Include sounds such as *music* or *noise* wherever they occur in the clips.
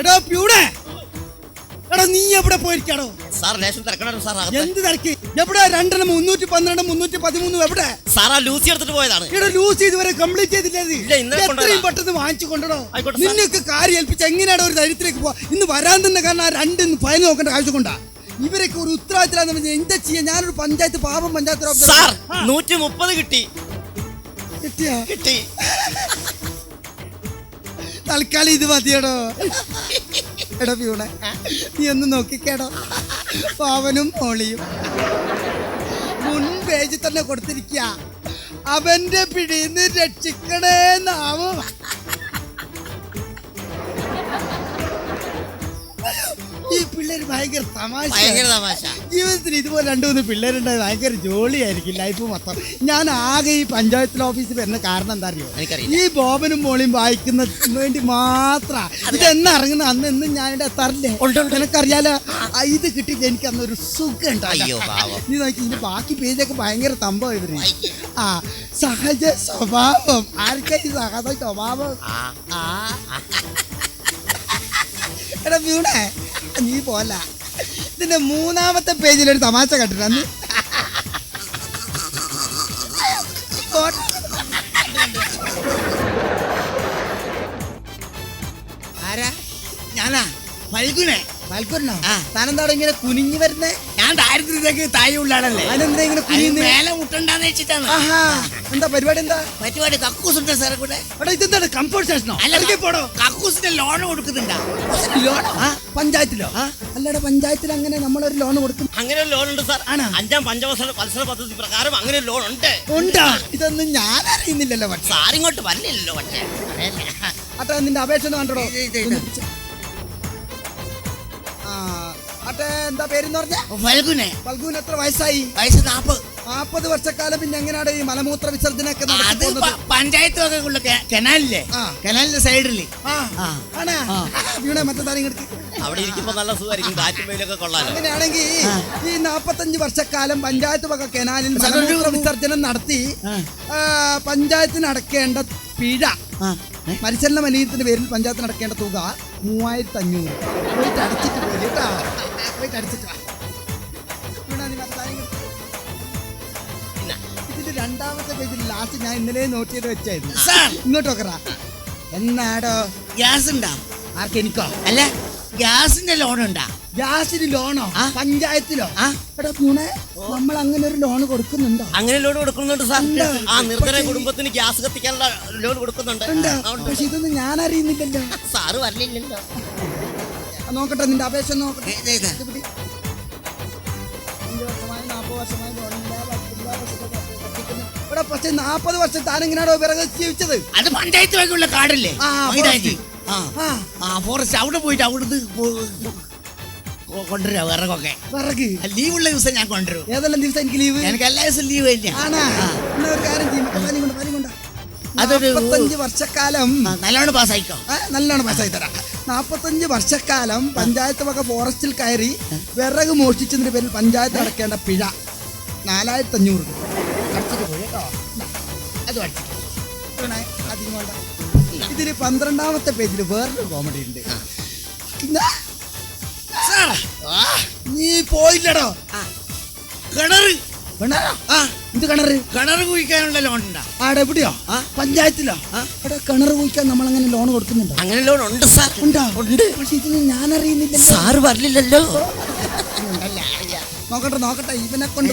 എടോ പ്യൂടെ എടാ നീ എവിടെ പോയിരിക്കാടോ? സാർ ലേശം തിരക്കണം സാർ. എന്ത് തിരക്ക്? എവിടെ? രണ്ടെണ്ണം മുന്നൂറ്റി പന്ത്രണ്ട് മുന്നൂറ്റി പതിമൂന്ന് എവിടെ? സാർ ആ ലൂസി എടുത്തിട്ട് പോയതാണ്. ഇവിടെ ലൂസ് ഇതുവരെ കംപ്ലീറ്റ് ചെയ്തില്ല എത്രയും പെട്ടെന്ന് വാങ്ങിച്ചു കൊണ്ടോ. നിന്നൊക്കെ കാര്യം ഏൽപ്പിച്ച് എങ്ങനെയാണ് ഒരു ദരിദ്രേക്ക് പോവാ? ഇന്ന് വരാൻ തന്നെ കാരണം ആ രണ്ട് ഫയൽ നോക്കേണ്ട ആവശ്യം കൊണ്ടാ ഇവരൊക്കെ ഒരു ഉത്തരവാദിത്തം എന്താ ചെയ്യാ? ഞാനൊരു പഞ്ചായത്ത് പാപം പഞ്ചായത്ത്. സാർ നൂറ്റി മുപ്പത് കിട്ടി. കിട്ടിയോ? കിട്ടി. തൽക്കാലം ഇത് മതിയടോ. എടോ പ്യൂണെ നീ ഒന്ന് നോക്കിക്കേടോ. പാവനും മോളിയും. മുൻ പേജിൽ തന്നെ കൊടുത്തിരിക്കുക അവന്റെ പിടിന്ന് രക്ഷിക്കണേ നാവും പിള്ളേര് ഭയങ്കര തമാശ ഭയങ്കര തമാശ. ജീവിതത്തിൽ ഇതുപോലെ രണ്ടു മൂന്ന് പിള്ളേരുണ്ടായത് ഭയങ്കര ജോളിയായിരിക്കും ലൈഫ് മൊത്തം. ഞാൻ ആകെ ഈ പഞ്ചായത്തിൽ ഓഫീസിൽ വരുന്ന കാരണം എന്താ അറിയോ. ഈ ബോബനും മോളിയും വായിക്കുന്ന വേണ്ടി മാത്ര. ഇതെന്ന് ഇറങ്ങുന്ന? അന്ന് എന്നും ഞാനിവിടെ എത്താറില്ലേ. നിനക്കറിയാലോ? ഇത് കിട്ടിയിട്ട് എനിക്ക് അന്നൊരു സുഖം ഉണ്ടായോ. നീ നോക്കി ഇതിന്റെ ബാക്കി പേജൊക്കെ ഭയങ്കര സംഭവം ഇവർ. ആ സഹജ സ്വഭാവം. ആർക്കാ ഈ സഹജ സ്വഭാവം. എടാ വീണേ. നീ പോല ഇതിന്റെ മൂന്നാമത്തെ പേജിൽ ഒരു തമാശ കണ്ടിട്ടാ നീ ആരാ? ഞാനാ? ഫൽഗുനെ മൽക്കൂറിനോ ആ. താനെന്താടോ ഇങ്ങനെ കുനിഞ്ഞു വരുന്നേ? ഞാൻ ദാരിദ്ര്യത്തേക്ക് താഴെ ഉള്ളാണല്ലേ അതിനെന്താ ഇങ്ങനെ കുനിഞ്ഞു കുനിയുന്നേ? മേലെ മുട്ടണ്ടാന്ന് വെച്ചിട്ടാണ്. ആഹാ. എന്താ പരിപാടി എന്താ? പരിപാടി കക്കൂസുണ്ട് സാറെ കൂടെ. എടാ ഇതെന്താണ്? കംഫോർട്ട് സ്റ്റേഷനോ? അല്ലെങ്കിൽ പോടോ. കക്കൂസിന്റെ ലോൺ കൊടുക്കുന്നുണ്ടാ. ലോൺ പഞ്ചായത്തിലോ? അല്ലടാ പഞ്ചായത്തിൽ അങ്ങനെ നമ്മളൊരു ലോൺ കൊടുക്കും. അങ്ങനെ ഒരു ലോൺ ഉണ്ട് സാർ. ആണ്? അഞ്ചാം പഞ്ചവത്സര മത്സര പദ്ധതി പ്രകാരം അങ്ങനെ ഒരു ലോൺ ഉണ്ട്. ഉണ്ടാ. ഇതൊന്നും ഞാൻ അറിയുന്നില്ലല്ലോ ഇങ്ങോട്ട് വരില്ലല്ലോ പക്ഷേ. അറിയില്ല. നിന്റെ അപേക്ഷ ഒന്ന് കണ്ടോ അട്ടെ എന്താ പേരെന്ന് പറഞ്ഞ? ഫൽഗുനെ. ഫൽഗുന എത്ര വയസ്സായി? വയസ്സ് നാപ്പത്. നാപ്പത് വർഷക്കാലം പിന്നെ എങ്ങനെയാണ് ഈ മലമൂത്ര വിസർജനൊക്കെ അത് പ- പഞ്ചായത്ത് ഒക്കെ ഉള്ള കെ- കനാലില്ലേ? ആ. കനാലിന്റെ സൈഡിൽ. ആണാ? മറ്റേ താരം. അവിടെ ഇരിക്കുമ്പോ നല്ല സുഖമായിരിക്കും. കാറ്റും വെയിലൊക്കെ കൊള്ളാലോ. അങ്ങനെയാണെങ്കിൽ ഈ നാപ്പത്തഞ്ച് വർഷക്കാലം പഞ്ചായത്ത് വക കനാലിൽ മലമൂത്ര വിസർജനം നടത്തി. ആ, പഞ്ചായത്തിന് അടക്കേണ്ട പിഴ മത്സരണ മലിനത്തിന്റെ പേരിൽ പഞ്ചായത്തിന് അടക്കേണ്ട തുക മൂവായിരത്തി അഞ്ഞൂറ് പോയിട്ട് അടിച്ചിട്ട് പോയി കേട്ടാ. പോയിട്ട് അടച്ചിട്ട് ഇതിന്റെ രണ്ടാമത്തെ പേജിൽ ലാസ്റ്റ് ഞാൻ ഇന്നലെ നോട്ട് ചെയ്ത് വെച്ചായിരുന്നു. സാർ. ഇങ്ങോട്ട് നോക്കറാ എന്നാടോ? ഗ്യാസ് ഉണ്ടാ? ആർക്കെനിക്കോ? അല്ല ഗ്യാസിന്റെ ലോൺ ഉണ്ടാ? ഗ്യാസിന് ലോണോ? പഞ്ചായത്തിലോ. എടാ പൂണെ നമ്മൾ അങ്ങനെ ഒരു ലോൺ കൊടുക്കുന്നുണ്ടോ? അങ്ങനെ ലോൺ കൊടുക്കുന്നുണ്ട് സാർ. ആ നിർധന കുടുംബത്തിന് ഗ്യാസ് കത്തിക്കാനുള്ള ലോൺ കൊടുക്കുന്നുണ്ട്. പക്ഷെ ഇതൊന്നും ഞാൻ അറിയുന്നില്ലല്ലോ *laughs* സാറ് വരലില്ലല്ലോ നോക്കട്ടെ നിന്റെ അപേക്ഷ നോക്കട്ടെ. എടാ പക്ഷെ നാപ്പത് വർഷം താൻ വിറക് ജീവിച്ചത് അത് പഞ്ചായത്ത് വഴിയുള്ള കാടല്ലേ ആ ഫോറസ്റ്റ് അവിടെ പോയിട്ട് അവിടുന്ന് കൊണ്ടുവരാ വിറകൊക്കെ. വിറക്? ഉള്ള ദിവസം ഞാൻ കൊണ്ടുവരും. ഏതെല്ലാം ദിവസം എനിക്ക് ലീവ്? എനിക്ക് എല്ലാ ദിവസവും ലീവ് പനി അതൊരു- വർഷക്കാലം നല്ലോണം പാസ്സായിക്കോ. നല്ലോണം പാസ്സായി തരാം നാൽപ്പത്തഞ്ച് വർഷക്കാലം പഞ്ചായത്ത് വക ഫോറസ്റ്റിൽ കയറി വിറക് മോഷ്ടിച്ചതിന്റെ പേരിൽ പഞ്ചായത്ത് അടക്കേണ്ട പിഴ നാലായിരത്തി അഞ്ഞൂറ് അടച്ചിട്ട് പോയി കേട്ടോ. അതും കൊണ്ട്. ഇതിൽ പന്ത്രണ്ടാമത്തെ പേജിൽ വേറൊരു കോമഡി ഉണ്ട്. നീ പോയില്ലടോ. കിണറ്. കിണറോ? ആ. ഇത് കിണറ്? കിണറ് കുഴിക്കാനുള്ള ലോൺ ഉണ്ടാ ആടെ എവിടെയോ? പഞ്ചായത്തിലോ. എടാ കിണർ കുഴിക്കാൻ നമ്മൾ അങ്ങനെ ലോൺ കൊടുക്കുന്നുണ്ടോ? അങ്ങനെ ലോൺ ഉണ്ട് സാർ. ഉണ്ടോ? ഉണ്ട്. പക്ഷെ ഇതിന് ഞാൻ അറിയുന്നില്ല സാർ വരില്ലല്ലോ നോക്കട്ടെ നോക്കട്ടെ. ഇവനെ കൊണ്ട്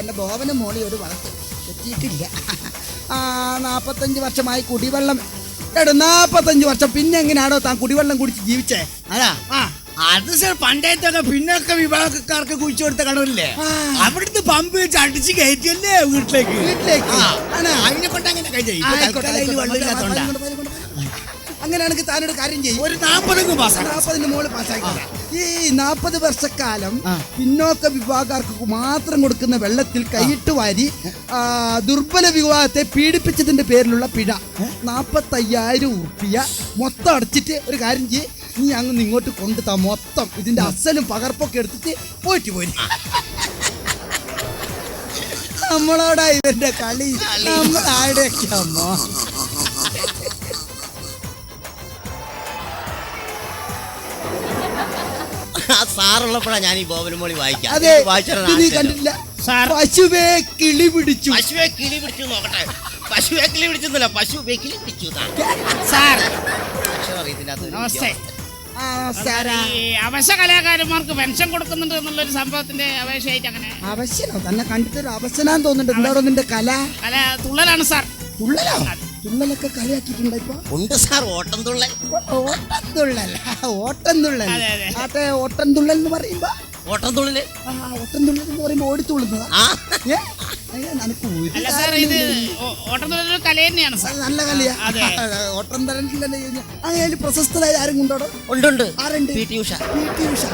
എന്റെ ബോവന് മോളി ഒരു വളർത്ത് എത്തിയിട്ടില്ല ആ നാപ്പത്തഞ്ച് വർഷമായി കുടിവെള്ളം. എടാ നാപ്പത്തഞ്ച് വർഷം. പിന്നെ എങ്ങനെയാണോ താൻ കുടിവെള്ളം കുടിച്ച് ജീവിച്ചേ? അതാ ആ. അത് സർ പഞ്ചായത്തൊക്കെ പിന്നൊക്കെ വിഭാഗക്കാർക്ക് കുഴിച്ചു കൊടുത്ത കടവില്ലേ. അവിടുന്ന് പമ്പ് വെച്ച് അടിച്ച് കയറ്റിയല്ലേ വീട്ടിലേക്ക്? വീട്ടിലേക്ക്? അതിനെ കൊണ്ട് അങ്ങനെ. അങ്ങനെയാണെങ്കിൽ താനൊരു കാര്യം ചെയ്യും. ഒരു നാൽപ്പത് നാൽപ്പതിന് മുകളിൽ പാസ്സാക്കി ഈ നാൽപ്പത് വർഷക്കാലം പിന്നോക്ക വിഭാഗക്കാർക്ക് മാത്രം കൊടുക്കുന്ന വെള്ളത്തിൽ കൈയിട്ട് വാരി ദുർബല വിഭാഗത്തെ പീഡിപ്പിച്ചതിന്റെ പേരിലുള്ള പിഴ. നാൽപ്പത്തയ്യായിരം ഉറുപ്പിയ മൊത്തം അടച്ചിട്ട് ഒരു കാര്യം ചെയ്യ്. നീ അങ്ങ് ഇങ്ങോട്ട് കൊണ്ടുതാ മൊത്തം. ഇതിന്റെ അസലും പകർപ്പൊക്കെ എടുത്തിട്ട് പോയിട്ട് പോയി നമ്മളോടാ ഇവന്റെ കളി? നമ്മൾ ആരുടെയൊക്കെ അമ്മ? സാറുള്ളപ്പോഴാണ് ഞാൻ ഈ ബോബനുമോളി വായിക്കാം. പശുവേ കിളി പിടിച്ചു. പശുവേ കിളി പിടിച്ചു നോക്കട്ടെ. പശുവേ കിളി പിടിച്ചൊന്നുമില്ല പശുവേ കിളി പിടിച്ചു. സാർ. അതൊരു നമസ്തേ. ആ സാറാ ഈ അവശ കലാകാരന്മാർക്ക് പെൻഷൻ കൊടുക്കുന്നുണ്ട് എന്നുള്ളൊരു സംഭവത്തിന്റെ അപേക്ഷയായിട്ട് അങ്ങനെ അവശനോ തന്നെ കണ്ടിട്ട് അവശനാന്ന് തോന്നുന്നുണ്ട്. എന്താണോ നിന്റെ കല? കല തുള്ളലാണ് സാർ. തുള്ളലോ? തുള്ളലൊക്കെ കളിയാക്കിയിട്ടുണ്ടോ ഇപ്പൊ? ഉണ്ട് സാർ ഓട്ടം തുള്ളൽ. ഓട്ടം തുള്ളൽ ഓട്ടം തുള്ളൽ അതെ, ഓട്ടം തുള്ളൽ എന്ന് പറയുമ്പോ? ഓട്ടം തുള്ളൽ ആ ഓട്ടം തുള്ളൽ എന്ന് പറയുമ്പോ ഓടി അല്ല സാർ ഇത് ഓ- ഓട്ടം തുള്ളലൊരു കല തന്നെയാണ് സാർ നല്ല കളിയാ *laughs* പ്രശസ്തരായ ആരും കൊണ്ടോടോ ഉണ്ട് ആരുണ്ട്? P T Usha. P T Usha.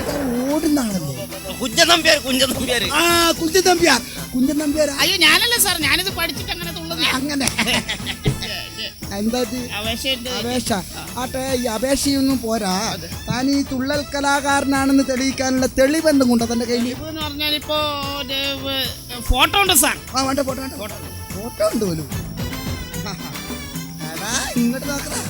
അത് ഓടുന്ന ആളല്ലേ കുഞ്ചൻ നമ്പ്യാർ കുഞ്ചൻ നമ്പ്യാർ ആ കുഞ്ചൻ നമ്പ്യാർ കുഞ്ചൻ നമ്പ്യാർ അയ്യോ ഞാനല്ല സാർ. ഞാനിത് പഠിച്ചിട്ട് അങ്ങനെ തുള്ളുന്ന. അങ്ങനെ. *laughs* എന്താ ഇത്? അപേക്ഷയുണ്ട്. അപേക്ഷ. ആട്ടെ ഈ അപേക്ഷയൊന്നും പോരാ. താൻ ഈ തുള്ളൽ കലാകാരനാണെന്ന് തെളിയിക്കാനുള്ള തെളിവ് എന്തും കൊണ്ടോ തന്റെ കയ്യിൽ? എന്ന് പറഞ്ഞാൽ ഇപ്പോ ഫോട്ടോ ഉണ്ട് സാർ. ആ വേണ്ട ഫോട്ടോ വേണ്ട ഫോട്ടോ ഫോട്ടോ ഉണ്ട് പോലും. എടാ ഇങ്ങോട്ട് നോക്കടാ.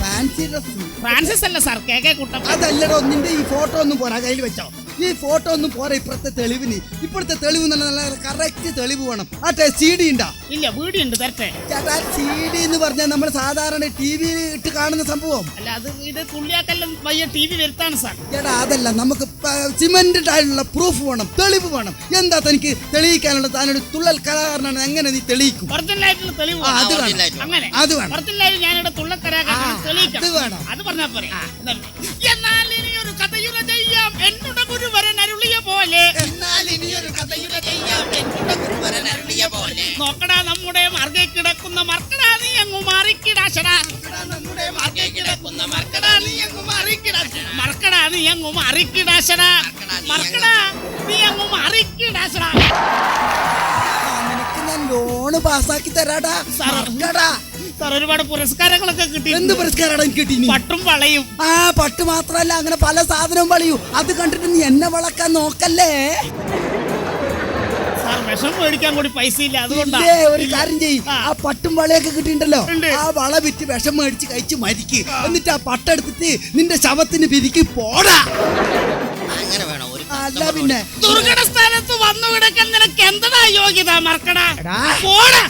ഫാൻസി ഡ്രസ് ഫ്രാൻസിസ് അല്ല സാർ കെ കെ കുട്ടം അതല്ലടോ നിന്റെ ഈ ഫോട്ടോ ഒന്നും പോരാ കയ്യിൽ വെച്ചോ. ഈ ഫോട്ടോ ഒന്നും പോരെ ഇപ്പോഴത്തെ തെളിവിന്? ഇപ്പോഴത്തെ തെളിവ് നല്ല നല്ല കറക്റ്റ് തെളിവ് വേണം. ആട്ടെ സി ഡി ഉണ്ടാ ഇല്ല വീടിയുണ്ട് തരട്ടെ. ചേട്ടാ സി ഡി എന്ന് പറഞ്ഞാൽ നമ്മൾ സാധാരണ ടി വി ഇട്ട് കാണുന്ന സംഭവം? അല്ല അത് ഇത് തുള്ളിയാക്കെല്ലാം വയ്യ ടി വി വരുത്താണ് സാർ. ചേട്ടാ അതല്ല നമുക്ക് സിമെന്റഡ് ആയിട്ടുള്ള പ്രൂഫ് വേണം തെളിവ് വേണം. എന്താ തനിക്ക് തെളിയിക്കാനുള്ള താനൊരു തുള്ളൽ കലാകാരനാണ് എങ്ങനെ നീ തെളിയിക്കും? ഒറിജിനലായിട്ടുള്ള തെളിവ് അത് വേണം. അങ്ങനെ. അത് വേണം. ഒറിജിനലായിട്ട് ഞാനിവിടെ തുള്ളൽ ആ, തെളിയിക്കാം. അത് വേണം. അത് പറഞ്ഞാൽ പോരെ. എന്നാൽ മാർഗെ മർക്കടാ നീ അങ്ങ് മാറിക്കിടാ മർക്കടാ നീ അങ്ങ് മാറിക്കിടാശടാ മർക്കടാ നീ അങ്ങ് മാറിക്കിടാശടാ ആ, നിനക്ക് ഞാൻ ലോണ് പാസ്സാക്കി തരാടാ. സാർ. മറക്കടാ. സാർ ഒരുപാട് പുരസ്കാരങ്ങളൊക്കെ കിട്ടി. എന്ത് പുരസ്കാരാണ് എനിക്ക് കിട്ടി നീ? പട്ടും വളയും. ആ പട്ട് മാത്രല്ല അങ്ങനെ പല സാധനവും വളയും. അത് കണ്ടിട്ട് നീ എന്നെ വളക്കാൻ നോക്കല്ലേ? വിഷം മേടിക്കാൻ കൂടി പൈസ ഇല്ല അതുകൊണ്ടാണ് ഒരു കാര്യം ചെയ്യും. ആ. പട്ടും വളയൊക്കെ കിട്ടിയിട്ടുണ്ടല്ലോ. ആ വള വിറ്റ് വിഷം മേടിച്ച് കഴിച്ച് മരിക്ക്. എന്നിട്ട് ആ പട്ടെടുത്തിട്ട് നിന്റെ ശവത്തിന് പിരിക്ക് പോടാ. അങ്ങനെ വേണം ഒരു അല്ല പിന്നെ. ദുർഘട സ്ഥാനത്ത് വന്നു കിടക്കാൻ നിനക്ക് എന്തടാ യോഗ്യത മറക്കടാ പോടാ.